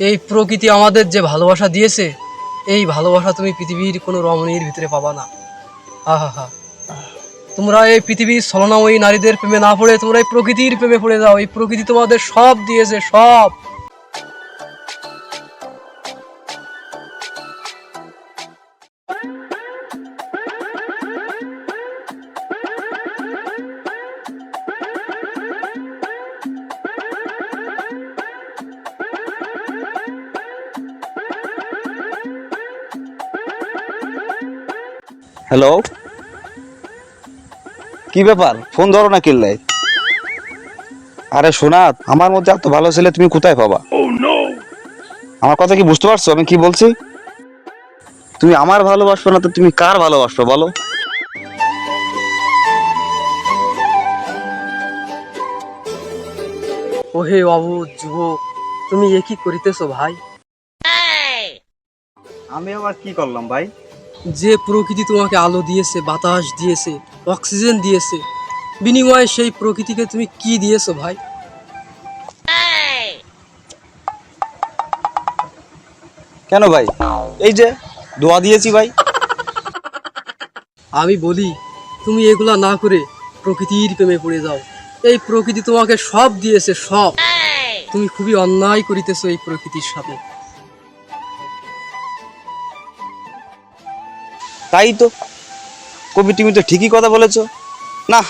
এই প্রকৃতি আমাদের যে ভালোবাসা দিয়েছে, এই ভালোবাসা তুমি পৃথিবীর কোনো রমণীর ভিতরে পাবা না। আহা হা তোমরা এই পৃথিবীর ছলনাময়ী নারীদের প্রেমে না পড়ে তোমরা এই প্রকৃতির প্রেমে পড়ে যাও। এই প্রকৃতি তোমাদের সব দিয়েছে, সব। হ্যালো কি ব্যাপার? ফোন ধরো না কিনলে আরে শোনা আমার মধ্যে এত ভালো ছেলে তুমি কোথায় পাবা? আমার কথা কি বুঝতে পারছ? আমি কি বলছি? তুমি আমার ভালোবাসো না তো তুমি কার ভালোবাসো বলো? ওহে অবুধ যুবক তুমি এ কি করিতেছো ভাই? আমি আবার কি করলাম ভাই? যে প্রকৃতি তোমাকে আলো দিয়েছে বাতাস দিয়েছে অক্সিজেন দিয়েছে বিনিময়ে সেই প্রকৃতিকে তুমি কি দিয়েছ ভাই? কেন ভাই? এই যে দোয়া দিয়েছি ভাই। আমি বলি তুমি এগুলা না করে প্রকৃতির প্রেমে পড়ে যাও। এই প্রকৃতি তোমাকে সব দিয়েছে সব। তুমি খুবই অন্যায় করিতেছো এই প্রকৃতির সাথে। তাই তো। কবি, তুমি তো ঠিকই কথা বলেছ। না,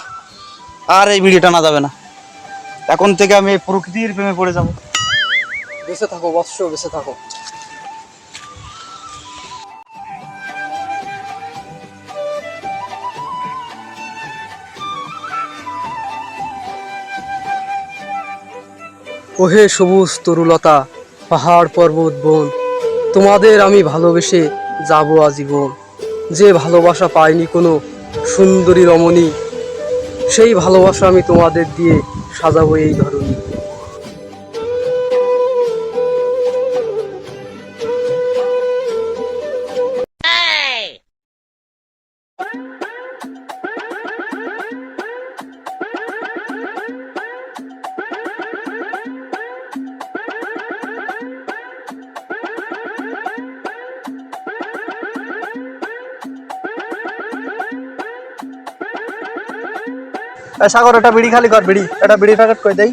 আর এই ভিডিওটা না যাবে না। এখন থেকে আমি এই প্রকৃতির প্রেমে পড়ে যাব। বেঁচে থাকো, বৎস বেঁচে থাকো। ওহে সবুজ তরুলতা, পাহাড় পর্বত বন, তোমাদের আমি ভালোবেসে যাব আজীবন। যে ভালোবাসা পাইনি কোনো সুন্দরী রমণী সেই ভালোবাসা আমি তোমাদের দিয়ে সাজাবো এই ধরনী সাগর এটা বিড়ি খালি কর বিড়ি। এটা বিড়ি প্যাকেট কই দেই?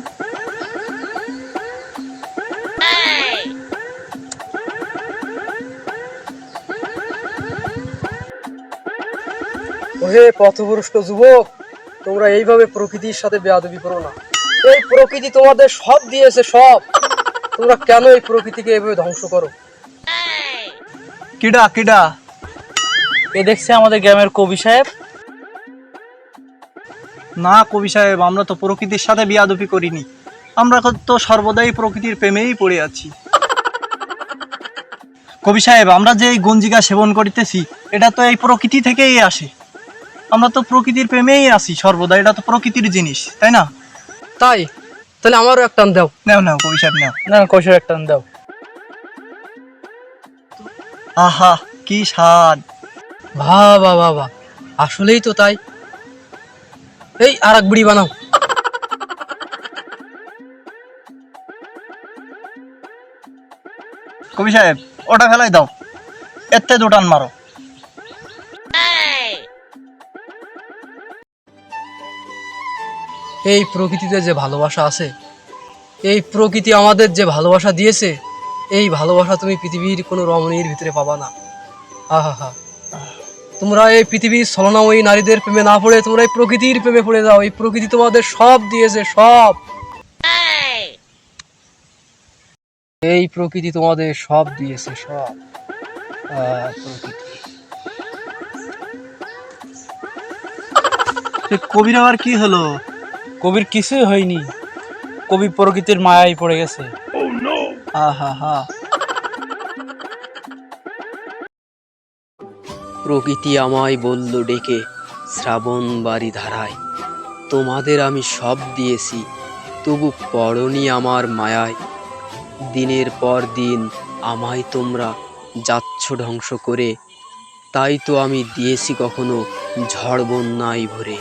ওহে পথভ্রষ্ট যুবক তোমরা এইভাবে প্রকৃতির সাথে বেয়াদবি করো না। এই প্রকৃতি তোমাদের সব দিয়েছে সব। তোমরা কেন এই প্রকৃতিকে এইভাবে ধ্বংস করো? কিডা কিডা? এ দেখছে আমাদের গ্রামের কবি সাহেব। না কবি সাহেব আমরা তো প্রকৃতির সাথে বিয়াদপি করিনি। আমরা তো সর্বদাই প্রকৃতির প্রেমেই পড়ে আছি। কবি সাহেব আমরা যে এই গঞ্জিকা সেবন করিতেছি এটা তো এই প্রকৃতি থেকেই আসে। আমরা তো প্রকৃতির প্রেমেই আছি সর্বদা এটা তো প্রকৃতির জিনিস তাই না? তাই? তাহলে আমারও এক টান দাও। নাও নাও কবি সাহেব নাও। না কৈশোর একটা দাও। আহা কি স্বাদ। ভা বা বা আসলেই তো তাই। এই আর এক বিড়ি বানাও। কবি সাহেব ওটা ফেলাই দাও। এতে দুটান মারো। এই প্রকৃতিতে যে ভালোবাসা আছে এই প্রকৃতি আমাদের যে ভালোবাসা দিয়েছে এই ভালোবাসা তুমি পৃথিবীর কোনো রমণীর ভিতরে পাবা না। আহা হা তোমরা এই পৃথিবীর ছলনাময়ী নারীদের প্রেমে না পড়ে তোমরা এই প্রকৃতির প্রেমে পড়ে যাও। এই প্রকৃতি তোমাদের সব দিয়েছে সব। এই প্রকৃতি তোমাদের সব দিয়েছে সব। কবির আবার কি হলো? কবির কিছুই হয়নি। কবি প্রকৃতির মায়ায় পড়ে গেছে। আহা হা। প্রকৃতি আমায় বলল ডেকে, শ্রাবণ বাড়ি ধারায়, তোমাদের আমি সব দিয়েছি, তবু পড়নি আমার মায়ায়। দিনের পর দিন আমায় তোমরা যাচ্ছ ধ্বংস করে, তাই তো আমি দিয়েছি কখনো ঝড় বন্যায় ভরে।